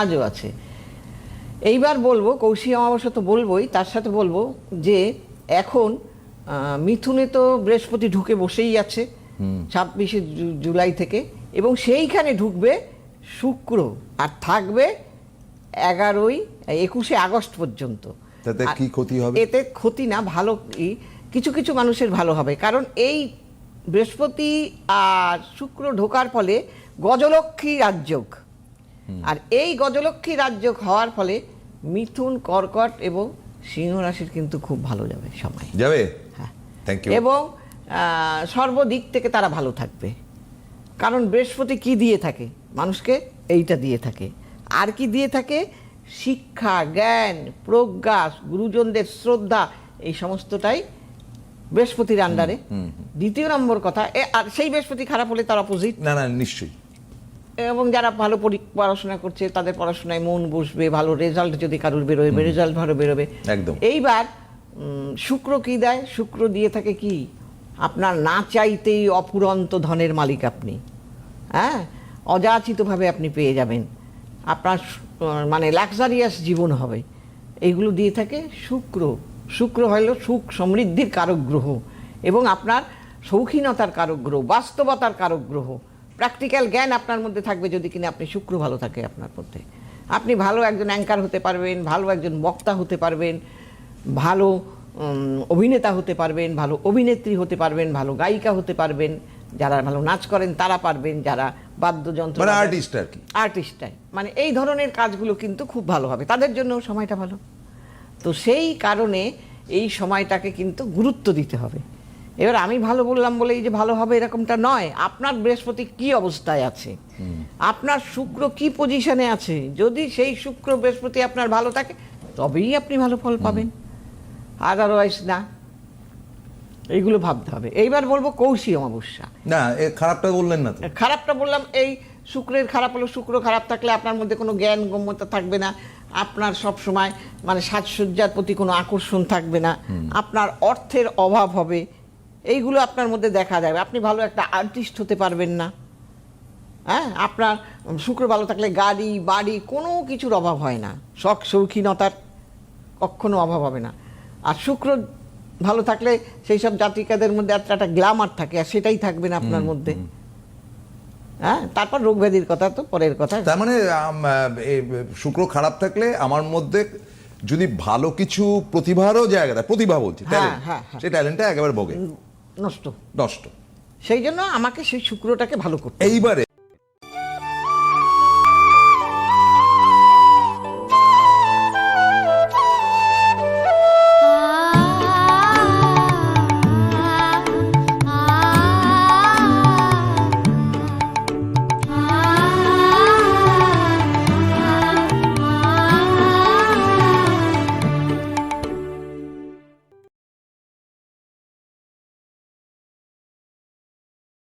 আজও আছে। এইবার বলব কৌশিক অমাবস্যা তো বলবোই তার সাথে বলব যে এখন মিথুনে তো বৃহস্পতি ঢুকে বসেই আছে ছাব্বিশে জুলাই থেকে এবং সেইখানে ঢুকবে শুক্র আর থাকবে এগারোই একুশে আগস্ট পর্যন্ত। তাতে কি ক্ষতি হবে? এতে ক্ষতি না ভালো কিছু কিছু মানুষের ভালো হবে। কারণ এই বৃহস্পতি আর শুক্র ঢোকার ফলে গজলক্ষ্মী রাজযোগ আর এই গজলক্ষ্মী রাজ্য হওয়ার ফলে মিথুন কর্কট এবং সিংহ রাশির কিন্তু খুব ভালো যাবে সময়। যাবে? হ্যাঁ। থ্যাংক ইউ এবং সর্বদিক থেকে তারা ভালো থাকবে। কারণ বৃহস্পতি কি দিয়ে থাকে? মানুষকে এইটা দিয়ে থাকে। আর কি দিয়ে থাকে? শিক্ষা জ্ঞান প্রজ্ঞা গুরুজনদের শ্রদ্ধা এই সমস্তটাই বৃহস্পতির আন্ডারে দ্বিতীয় নম্বর কথা আর সেই বৃহস্পতি খারাপ হলে তার অপোজিট না না নিশ্চয়ই। এবং যারা ভালো পড়াশোনা করছে তাদের পড়াশোনায় মন বসবে ভালো রেজাল্ট যদি কারোর বেরোবে রেজাল্ট ভালো বেরোবে। একদম। এইবার শুক্র কি দেয়? শুক্র দিয়ে থাকে কি? আপনার না চাইতেই অপুরন্ত ধনের মালিক আপনি। হ্যাঁ? অযাচিতভাবে আপনি পেয়ে যাবেন। আপনার মানে লাক্সারিয়াস জীবন হবে। এইগুলো দিয়ে থাকে শুক্র। শুক্র হলো সুখ সমৃদ্ধির কারক গ্রহ। এবং আপনার শৌখিনতার কারক গ্রহ বাস্তবতার কারক গ্রহ। প্র্যাকটিক্যাল জ্ঞান আপনার মধ্যে থাকবে যদি কিনা আপনি শুক্র ভালো থাকে আপনার মধ্যে। আপনি ভালো একজন অ্যাঙ্কার হতে পারবেন ভালো একজন বক্তা হতে পারবেন ভালো অভিনেতা হতে পারবেন ভালো অভিনেত্রী হতে পারবেন ভালো গায়িকা হতে পারবেন যারা ভালো নাচ করেন তারা পারবেন যারা বাদ্যযন্ত্র মানে আর্টিস্ট আর কি। আর্টিস্টটাই মানে এই ধরনের কাজগুলো কিন্তু খুব ভালো হবে। তাদের জন্য সময়টা ভালো। তো সেই কারণে এই সময়টাকে কিন্তু গুরুত্ব দিতে হবে। এবার আমি ভালো বললাম বলে এই যে ভালো হবে এরকমটা নয়। আপনার বৃহস্পতি কি অবস্থায় আছে? আপনার শুক্র কি পজিশনে আছে? যদি সেই শুক্র বৃহস্পতি আপনার ভালো থাকে তবেই আপনি ভালো ফল পাবেন। আদারওয়াইজ না। এইগুলো ভাবতে হবে। এইবার বলব কৌশি অমাবস্যা। না খারাপটা বললেন না খারাপটা বললাম এই শুক্রের খারাপ হলো শুক্র খারাপ থাকলে আপনার মধ্যে কোনো জ্ঞান গম্যতা থাকবে না। আপনার সব সময় মানে সাজসজ্জার প্রতি কোনো আকর্ষণ থাকবে না। আপনার অর্থের অভাব হবে। এইগুলো আপনার মধ্যে দেখা যাবে। আপনি ভালো একটা আর্টিস্ট হতে পারবেন না। হ্যাঁ? আপনার শুক্র ভালো থাকলে গাড়ি বাড়ি কোনো কিছুর অভাব হয় না। শখ শৌখিনতার কখনো অভাব হবে না। আর শুক্র ভালো থাকলে সেই সব জাতিকাদের মধ্যে একটা একটা গ্ল্যামার থাকে আর সেটাই থাকবে না আপনার মধ্যে। হ্যাঁ? তারপর রোগ ব্যাধির কথা তো পরের কথা। তার মানে শুক্র খারাপ থাকলে আমার মধ্যে যদি ভালো কিছু প্রতিভারও জায়গা প্রতিভা বলছি হ্যাঁ, হ্যাঁ, হ্যাঁ। সেই ট্যালেন্টটা একেবারে বগে নষ্ট নষ্ট সেই জন্য আমাকে সেই শুক্রটাকে ভালো করতে। এইবারে